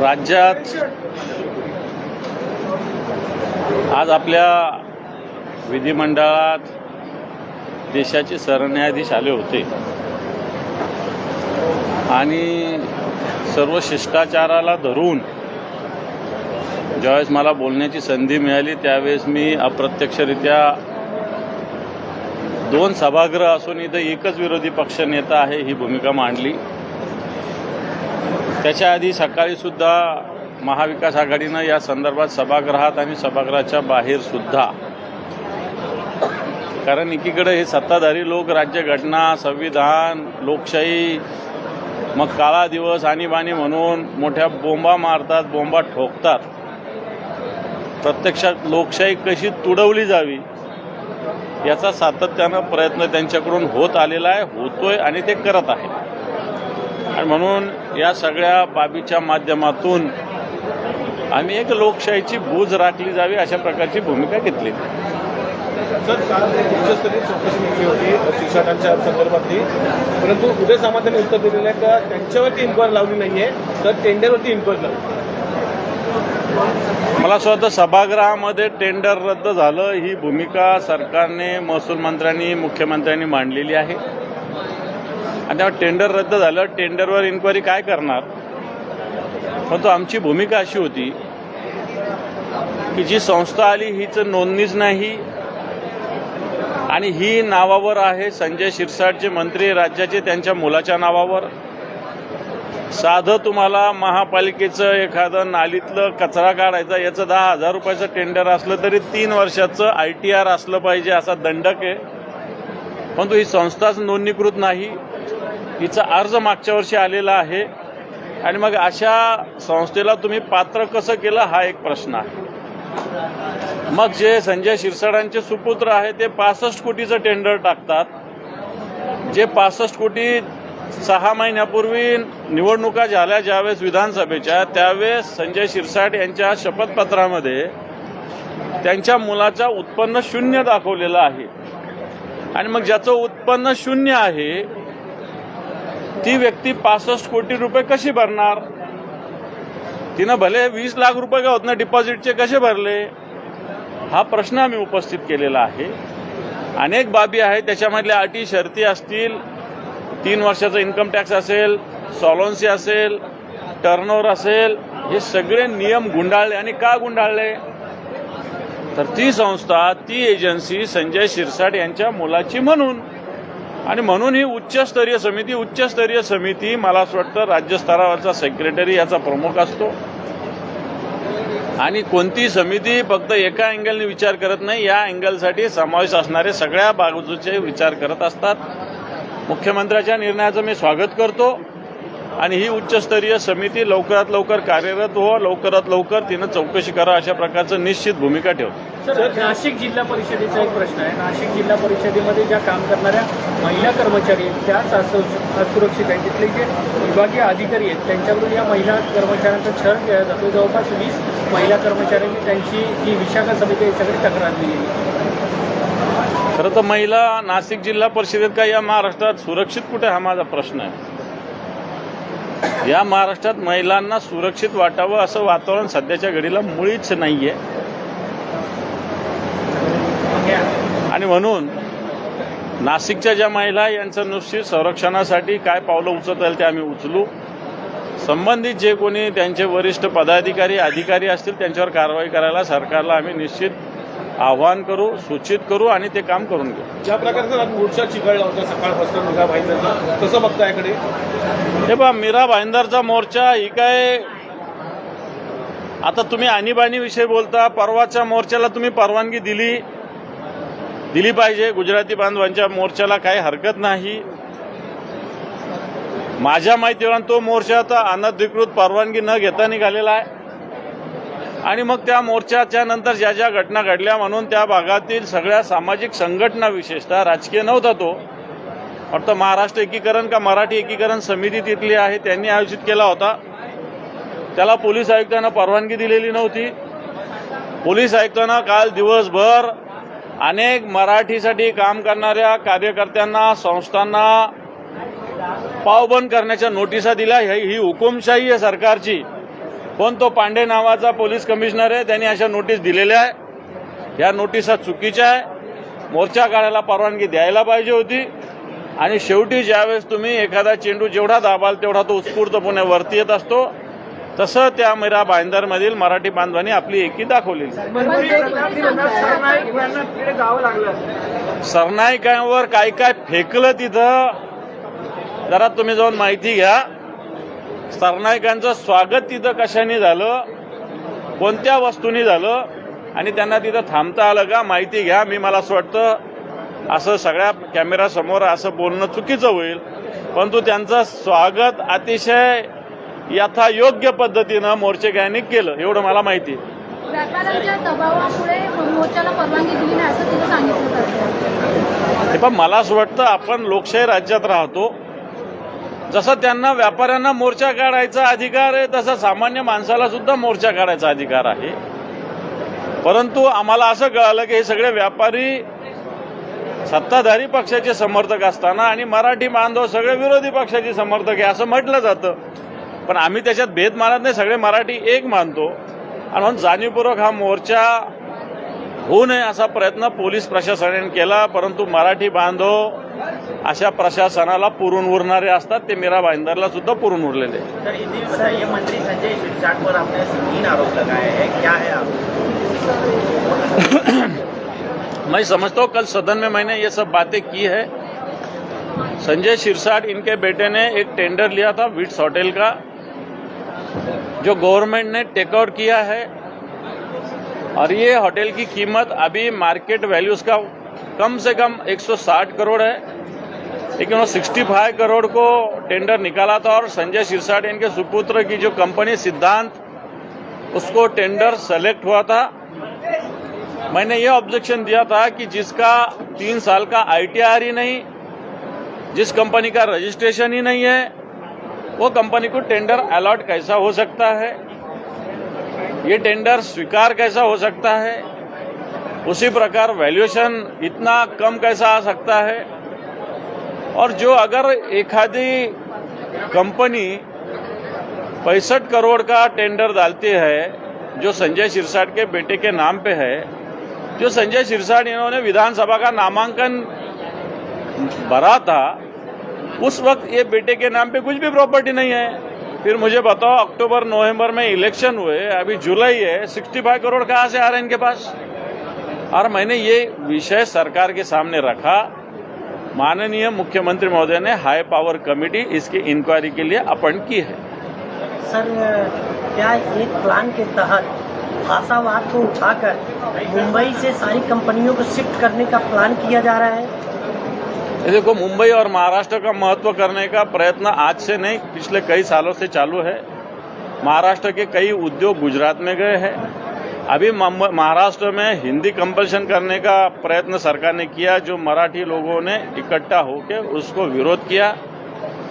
राज्यात आज आपल्या विधिमंडळात देशाचे सरन्यायाधीश आले होते. आणि सर्व शिष्टाचाराला धरून ज्यावेळेस मला बोलण्याची संधी मिळाली त्यावेळेस मी अप्रत्यक्षरित्या दोन सभागृह असून इथं एकच विरोधी पक्ष नेता आहे ही भूमिका मांडली. त्याच्या आधी सकाळीसुद्धा महाविकास आघाडीनं या संदर्भात सभागृहात आणि सभागृहाच्या बाहेर सुद्धा कारण एकीकडे हे सत्ताधारी लोक राज्यघटना संविधान लोकशाही मग काळा दिवस आणीबाणी म्हणून मोठ्या बोंबा मारतात बोंबा ठोकतात. प्रत्यक्षात लोकशाही कशी तुडवली जावी याचा सातत्यानं प्रयत्न त्यांच्याकडून होत आलेला आहे होतोय आणि ते करत आहे आणि म्हणून या सगळ्या बाबीच्या माध्यमातून आम्ही एक लोकशाहीची बूज राखली जावी अशा प्रकारची भूमिका घेतली. सर काल उच्चस्तरीय चौकशी नेमली होती शिक्षकांच्या संदर्भातली. परंतु उदय सामंत यांनी उत्तर दिलेलं आहे का त्यांच्यावरती इन्क्वायरी लावली नाहीये तर टेंडरवरती इन्क्वायरी लावली मला असं वाटतं सभागृहामध्ये टेंडर रद्द झालं ही भूमिका सरकारने महसूल मंत्र्यांनी मुख्यमंत्र्यांनी मांडलेली आहे. आणि तेव्हा टेंडर रद्द झालं टेंडरवर इन्क्वायरी काय करणार? परंतु आमची भूमिका अशी होती की जी संस्था आली हिचं नोंदणीच नाही. आणि ही नावावर आहे संजय शिरसाटचे मंत्री राज्याचे त्यांच्या मुलाच्या नावावर. साधं तुम्हाला महापालिकेचं एखादं नालीतलं कचरा काढायचा याचं दहा हजार रुपयाचं टेंडर असलं तरी तीन वर्षाचं आय टी आर असलं पाहिजे असा दंडक आहे. परंतु ही संस्थाच नोंदणीकृत नाही. हिचा अर्ज मागच्या वर्षी आलेला आहे. आणि मग अशा संस्थेला तुम्ही पात्र कसं केलं हा एक प्रश्न आहे. मग जे संजय शिरसाडांचे सुपुत्र आहे ते पासष्ट कोटीचं टेंडर टाकतात. जे पासष्ट कोटी सहा महिन्यापूर्वी निवडणुका झाल्या ज्यावेळेस विधानसभेच्या त्यावेळेस संजय शिरसाट यांच्या शपथपत्रामध्ये त्यांच्या मुलाचा उत्पन्न शून्य दाखवलेलं आहे. आणि मग ज्याचं उत्पन्न शून्य आहे ती व्यक्ती पासष्ट कोटी रुपये कशी भरणार? तिनं भले वीस लाख रुपये का होत ना डिपॉझिटचे कसे भरले? हा प्रश्न आम्ही उपस्थित केलेला आहे. अनेक बाबी आहेत त्याच्यामधल्या अटी शर्ती असतील तीन वर्षाचं इन्कम टॅक्स असेल सॉलन्सी असेल टर्नओव्हर असेल हे सगळे नियम गुंडाळले. आणि का गुंडाळले? तर ती संस्था ती एजन्सी संजय शिरसाट यांच्या मुलाची म्हणून. आणि म्हणून ही उच्चस्तरीय समिती उच्चस्तरीय समिती मला असं वाटतं राज्यस्तरावरचा सेक्रेटरी याचा प्रमुख असतो. आणि कोणती समिती फक्त एका अँगलने विचार करत नाही या अँगलसाठी समावेश असणारे सगळ्या बाजूचे विचार करत असतात. मुख्यमंत्र्याच्या निर्णयाचं मी स्वागत करतो. आणि ही उच्चस्तरीय समिती लवकरात लवकर कार्यरत हो लवकरात लवकर तिनं चौकशी करा अशा प्रकारचं निश्चित भूमिका ठेवतो. सर नाशिक जिल्हा परिषदेचा एक प्रश्न आहे. नाशिक जिल्हा परिषदेमध्ये ज्या काम करणाऱ्या महिला कर्मचारी आहेत त्याच असुरक्षित आहेत. तिथले जे विभागीय अधिकारी आहेत त्यांच्याकडून या महिला कर्मचाऱ्यांचा छळ केला जातो. जवळपास वीस महिला कर्मचाऱ्यांनी त्यांची जी विशाखा समिती याच्याकडे तक्रार दिली खरं तर महिला नाशिक जिल्हा परिषदेत का या महाराष्ट्रात सुरक्षित कुठे? हा माझा प्रश्न आहे. या महाराष्ट्रात महिलांना सुरक्षित वाटावं असं वातावरण सध्याच्या घडीला मुळीच नाहीये. आणि म्हणून नाशिकच्या ज्या महिला यांचं निश्चित संरक्षणासाठी काय पावलं उचलता येईल ते आम्ही उचलू. संबंधित जे कोणी त्यांचे वरिष्ठ पदाधिकारी अधिकारी असतील त्यांच्यावर कारवाई करायला सरकारला आम्ही निश्चित आव्हान करू सूचित करू आणि ते काम करून घेऊ. ज्या प्रकारचा मोर्चा चिघळला होता सकाळपासून निघा भाईंचा कसं बघता याकडे? हे पहा मीरा भाईंदरचा मोर्चा ही काय आता तुम्ही आणीबाणी विषयी बोलता परवाच्या मोर्चाला तुम्ही परवानगी दिली दिली पाहिजे. गुजराती बांधवांच्या मोर्चाला काही हरकत नाही. माझ्या माहितीवर तो मोर्चा आता अनधिकृत परवानगी न घेता निघालेला आहे. आणि मग त्या मोर्चाच्या नंतर ज्या ज्या घटना घडल्या म्हणून त्या भागातील सगळ्या सामाजिक संघटना विशेषतः राजकीय नव्हता तो. फक्त महाराष्ट्र एकीकरण का मराठी एकीकरण समिती तिथली आहे त्यांनी आयोजित केला होता. त्याला पोलीस आयुक्तांना परवानगी दिलेली नव्हती. पोलीस आयुक्तांना काल दिवसभर अनेक मराठीसाठी काम करणाऱ्या कार्यकर्त्यांना संस्थांना पावबंद करण्याच्या नोटिसा दिल्या. ही ही हुकुमशाही आहे सरकारची. पण तो पांडे नावाचा पोलीस कमिशनर आहे. त्यांनी अशा नोटीस दिलेल्या आहे. या नोटिसा चुकीच्या आहे. मोर्चा काढायला परवानगी द्यायला पाहिजे होती. आणि शेवटी ज्यावेळेस तुम्ही एखादा चेंडू जेवढा दाबाल तेवढा तो उत्स्फूर्तपणे वरती येत असतो. तसं त्या मीरा भाईंदरमधील मराठी बांधवांनी आपली एकी दाखवली सरनाईकांवर काय काय फेकलं तिथं जरा तुम्ही जाऊन माहिती घ्या. सरनाईकांचं स्वागत तिथं कशाने झालं? कोणत्या वस्तूंनी झालं? आणि त्यांना तिथं थांबता आलं का? माहिती घ्या. मी मला असं वाटतं असं सगळ्या कॅमेरासमोर असं बोलणं चुकीचं होईल. परंतु त्यांचं स्वागत अतिशय यथायोग्य पद्धतीनं मोर्चेकऱ्यांनी केलं. एवढं मला माहिती आहे. पण मला असं वाटतं आपण लोकशाही राज्यात राहतो. जसं त्यांना व्यापाऱ्यांना मोर्चा काढायचा अधिकार आहे तसा सामान्य माणसाला सुद्धा मोर्चा काढायचा अधिकार आहे. परंतु आम्हाला असं कळालं की हे सगळे व्यापारी सत्ताधारी पक्षाचे समर्थक असताना आणि मराठी बांधव सगळे विरोधी पक्षाचे समर्थक आहे असं म्हटलं जातं. पण आम्ही त्याच्यात भेद मानत नाही सगळे मराठी एक मानतो. आणि म्हणून जाणीवपूर्वक हा मोर्चा होऊ नये असा प्रयत्न पोलीस प्रशासनाने केला परंतु मराठी बांधव अशा प्रशासनाला पुरून उरणारे असतात ते मीरा भाईंदरला सुद्धा पुरून उरलेले मंत्री संजय शिरसाट पर आपने तीन आरोप लगाए हैं क्या है आप? मैं समझता हूँ कल सदन में मैंने ये सब बातें की है। संजय शिरसाट इनके बेटे ने एक टेंडर लिया था विट्स होटल का जो गवर्नमेंट ने टेक आउट किया है। और ये होटल की कीमत अभी मार्केट वैल्यू का कम से कम 160 करोड़ है। लेकिन वो 65 करोड़ को टेंडर निकाला था और संजय सिरसाट इनके सुपुत्र की जो कंपनी सिद्धांत, उसको टेंडर सेलेक्ट हुआ था। मैंने ये ऑब्जेक्शन दिया था कि जिसका तीन साल का आईटीआर ही नहीं, जिस कंपनी का रजिस्ट्रेशन ही नहीं है, वो कंपनी को टेंडर अलॉट कैसा हो सकता है? ये टेंडर स्वीकार कैसा हो सकता है? उसी प्रकार वैल्यूएशन इतना कम कैसा आ सकता है? और जो अगर एखादी कंपनी पैंसठ करोड़ का टेंडर डालती है, जो संजय सिरसाट के बेटे के नाम पे है, जो संजय सिरसाट इन्होंने विधानसभा का नामांकन भरा था, उस वक्त ये बेटे के नाम पे कुछ भी प्रॉपर्टी नहीं है। फिर मुझे बताओ, अक्टूबर, नवंबर में इलेक्शन हुए, अभी जुलाई है 65 करोड़ कहाँ से आ रहे हैं इनके पास? और मैंने ये विषय सरकार के सामने रखा माननीय मुख्यमंत्री महोदय ने हाई पावर कमेटी इसकी इंक्वायरी के लिए अपॉइंट की है। सर क्या एक प्लान के तहत भाषावाद को उठाकर मुंबई से सारी कंपनियों को शिफ्ट करने का प्लान किया जा रहा है? देखो मुंबई और महाराष्ट्र का महत्व करने का प्रयत्न आज से नहीं पिछले कई सालों से चालू है। महाराष्ट्र के कई उद्योग गुजरात में गए हैं। अभी महाराष्ट्र में हिंदी कंपल्शन करने का प्रयत्न सरकार ने किया, जो मराठी लोगों ने इकट्ठा होकर उसको विरोध किया।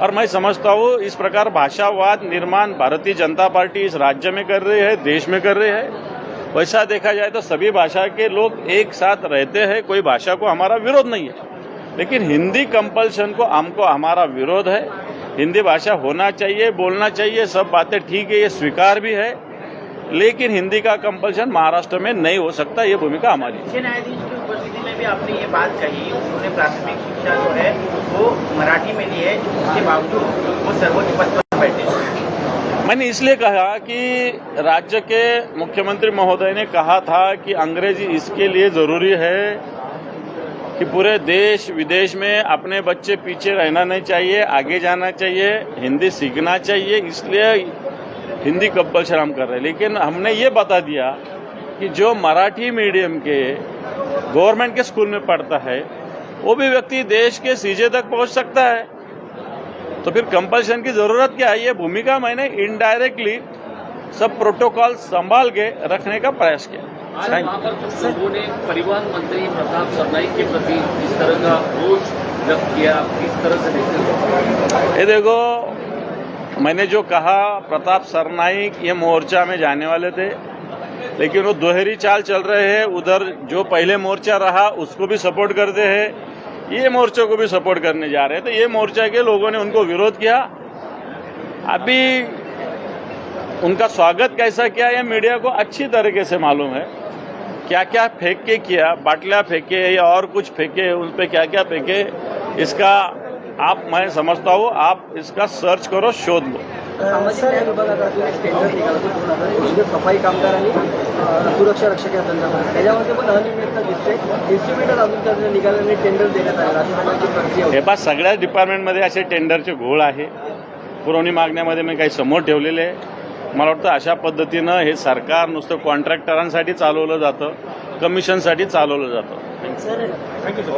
और मैं समझता हूँ, इस प्रकार भाषावाद निर्माण भारतीय जनता पार्टी इस राज्य में कर रही है, देश में कर रही है। वैसा देखा जाए तो सभी भाषा के लोग एक साथ रहते हैं, कोई भाषा को हमारा विरोध नहीं है। लेकिन हिंदी कंपल्शन को हमको हमारा विरोध है। हिंदी भाषा होना चाहिए, बोलना चाहिए, सब बातें ठीक है, ये स्वीकार भी है। लेकिन हिंदी का कंपल्शन महाराष्ट्र में नहीं हो सकता ये भूमिका हमारी मुख्य न्यायाधीश की उपस्थिति में भी आपने ये बात कही उन्होंने प्राथमिक शिक्षा जो है वो मराठी में ली है उसके बावजूद वो सर्वोच्च पद पर बैठे मैंने इसलिए कहा कि राज्य के मुख्यमंत्री महोदय ने कहा था कि अंग्रेज़ी इसके लिए ज़रूरी है कि पूरे देश विदेश में अपने बच्चे पीछे रहना नहीं चाहिए आगे जाना चाहिए हिंदी सीखना चाहिए इसलिए हिंदी कंपल्शन हम कर रहे हैं। लेकिन हमने ये बता दिया कि जो मराठी मीडियम के गवर्नमेंट के स्कूल में पढ़ता है वो भी व्यक्ति देश के सीजे तक पहुँच सकता है। तो फिर कंपल्शन की ज़रूरत क्या है? ये भूमिका मैंने इनडायरेक्टली सब प्रोटोकॉल संभाल के रखने का प्रयास किया। आज वहाँ पर कुछ लोगों ने परिवहन मंत्री प्रताप सरनाईक के प्रति इस तरह का रोष व्यक्त किया। किस तरह से देखते ये देखो मैंने जो कहा, प्रताप सरनाइक ये मोर्चा में जाने वाले थे। लेकिन वो दोहरी चाल चल रहे हैं। उधर जो पहले मोर्चा रहा, उसको भी सपोर्ट करते हैं। ये मोर्चे को भी सपोर्ट करने जा रहे हैं। तो ये मोर्चा के लोगों ने उनको विरोध किया। अभी उनका स्वागत कैसा किया, ये मीडिया को अच्छी तरीके से मालूम है। क्या क्या फेंक के किया बाटलियाँ फेंके या और कुछ फेंके, उन पर क्या क्या फेंके, इसका आप मैं समझता हूँ आप इसका सर्च करो शोध लो। सफाई कामगार आणि अ, सुरक्षा रक्षक या संदर्भात त्याच्यामध्ये पण अनियमितता दिसते. इन्स्ट्रुमेंटल अजून तर निघाल्याने टेंडर देण्यात आलं अशी प्रकारची प्रक्रिया होती हे बा सगळ्याच डिपार्टमेंटमध्ये असे टेंडरचे घोळ आहे. पुरवणी मागण्यामध्ये मी काही समोर ठेवलेले आहे. मला वाटतं अशा पद्धतीनं हे सरकार नुसतं कॉन्ट्रॅक्टरांसाठी चालवलं जातं कमिशनसाठी चालवलं जातं. Sir thank you sir